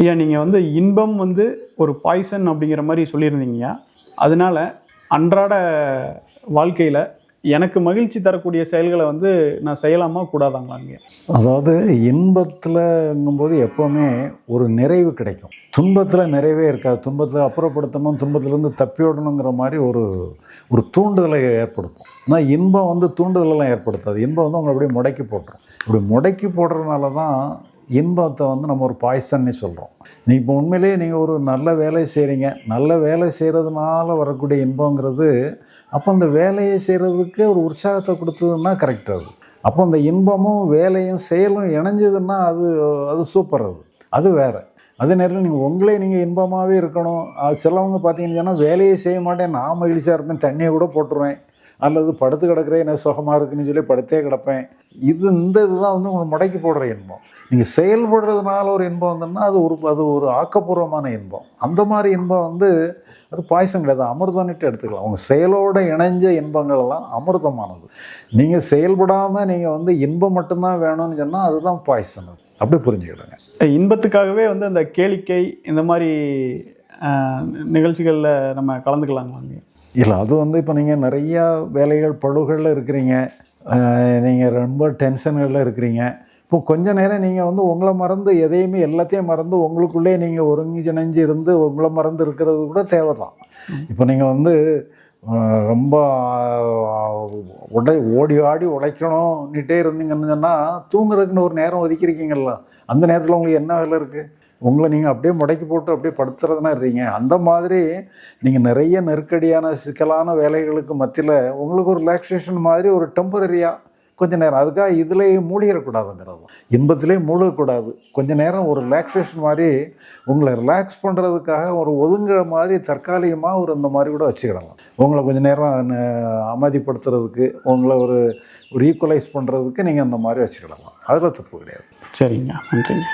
ஐயா நீங்கள் வந்து இன்பம் வந்து ஒரு பாய்சன் அப்படிங்கிற மாதிரி சொல்லியிருந்தீங்கய்யா. அதனால அன்றாட வாழ்க்கையில் எனக்கு மகிழ்ச்சி தரக்கூடிய செயல்களை வந்து நான் செய்யலாமா கூடாதாங்களாங்க அதாவது இன்பத்தில்ங்கும்போது எப்போவுமே ஒரு நிறைவு கிடைக்கும். துன்பத்தில் நிறைவே இருக்காது. துன்பத்தில் அப்புறப்படுத்தணும் துன்பத்திலேருந்து தப்பியோடணுங்கிற மாதிரி ஒரு ஒரு தூண்டுதலை ஏற்படுத்தும். ஆனால் இன்பம் வந்து தூண்டுதலெல்லாம் ஏற்படுத்தாது. இன்பம் வந்து உங்களை அப்படியே முடக்கி போட்டுரும். இப்படி முடக்கி போடுறதுனால தான் இன்பத்தை வந்து நம்ம ஒரு பாய்சன்னே சொல்கிறோம் நீங்கள் இப்போ உண்மையிலேயே நீங்கள் ஒரு நல்ல வேலை செய்கிறீங்க நல்ல வேலை செய்கிறதுனால வரக்கூடிய இன்பங்கிறது அப்போ அந்த வேலையை செய்கிறதுக்கு ஒரு உற்சாகத்தை கொடுத்ததுன்னா கரெக்ட் அது. அப்போ அந்த இன்பமும் வேலையும் செயலும் இணைஞ்சதுன்னா அது அது சூப்பர் அது. அது வேறு. அதே நேரத்தில் நீங்கள் உங்களே நீங்கள் இன்பமாகவே இருக்கணும். அது சிலவங்க பார்த்தீங்கன்னு சொன்னால் வேலையை செய்ய மாட்டேன். நான் மகிழ்ச்சியாக இருப்பேன். தண்ணியை கூட போட்டுருவேன். அல்லது படுத்து கிடக்கிறேன் என்ன சுகமாக இருக்குன்னு சொல்லி படுத்தே கிடப்பேன். இது இந்த இதுதான் வந்து உங்களுக்கு முடக்கி போடுற இன்பம். நீங்கள் செயல்படுறதுனால ஒரு இன்பம் வந்துன்னா அது ஒரு அது ஒரு ஆக்கப்பூர்வமான இன்பம். அந்த மாதிரி இன்பம் வந்து அது பாயசம் கிடையாது அமிர்தம்னுட்டு எடுத்துக்கலாம். அவங்க செயலோட இணைஞ்ச இன்பங்கள்லாம் அமிர்தமானது. நீங்கள் செயல்படாமல் நீங்கள் வந்து இன்பம் மட்டும்தான் வேணும்னு சொன்னால் அதுதான் பாய்சன். அப்படி புரிஞ்சுக்கிடுங்க. இன்பத்துக்காகவே வந்து அந்த கேளிக்கை இந்த மாதிரி நிகழ்ச்சிகளில் நம்ம கலந்துக்கலாங்களாங்க இல்லை அது வந்து இப்போ நீங்கள் நிறையா வேலைகள் பழுகளில் இருக்கிறீங்க. நீங்கள் ரொம்ப டென்ஷன்களில் இருக்கிறீங்க. இப்போ கொஞ்ச நேரம் நீங்கள் வந்து உங்களை மறந்து எதையுமே எல்லாத்தையும் மறந்து உங்களுக்குள்ளே நீங்கள் ஒருங்கிணைஞ்சு இருந்து உங்களை மறந்து இருக்கிறது கூட தேவை தான் இப்போ நீங்கள் வந்து ரொம்ப உடை ஓடி ஆடி உழைக்கணும்னுட்டே இருந்தீங்கன்னு சொன்னால் தூங்குறதுக்குன்னு ஒரு நேரம் ஒதுக்கிருக்கீங்கல்ல அந்த நேரத்தில் உங்களுக்கு என்ன வேலை இருக்குது உங்களை நீங்கள் அப்படியே முடக்கி போட்டு அப்படியே படுத்துறதுனா இருக்கீங்க அந்த மாதிரி நீங்கள் நிறைய நெருக்கடியான சிக்கலான வேலைகளுக்கு மத்தியில் உங்களுக்கு ஒரு ரிலாக்ஸேஷன் மாதிரி ஒரு டெம்பரரியாக கொஞ்ச நேரம். அதுக்காக இதுலேயே மூழ்கிடக்கூடாதுங்கிறது இன்பத்திலே மூழ்கக்கூடாது. கொஞ்ச நேரம் ஒரு ரிலாக்ஸேஷன் மாதிரி உங்களை ரிலாக்ஸ் பண்ணுறதுக்காக ஒரு ஒதுங்குற மாதிரி தற்காலிகமாக ஒரு இந்த மாதிரி கூட வச்சுக்கிடலாம். உங்களை கொஞ்ச நேரம் அமைதிப்படுத்துறதுக்கு உங்களை ஒரு ஒரு ஈக்குவலைஸ் பண்ணுறதுக்கு நீங்கள் அந்த மாதிரி வச்சுக்கிடலாம். அதில் தப்பு கிடையாது. சரிங்க. நன்றிங்க.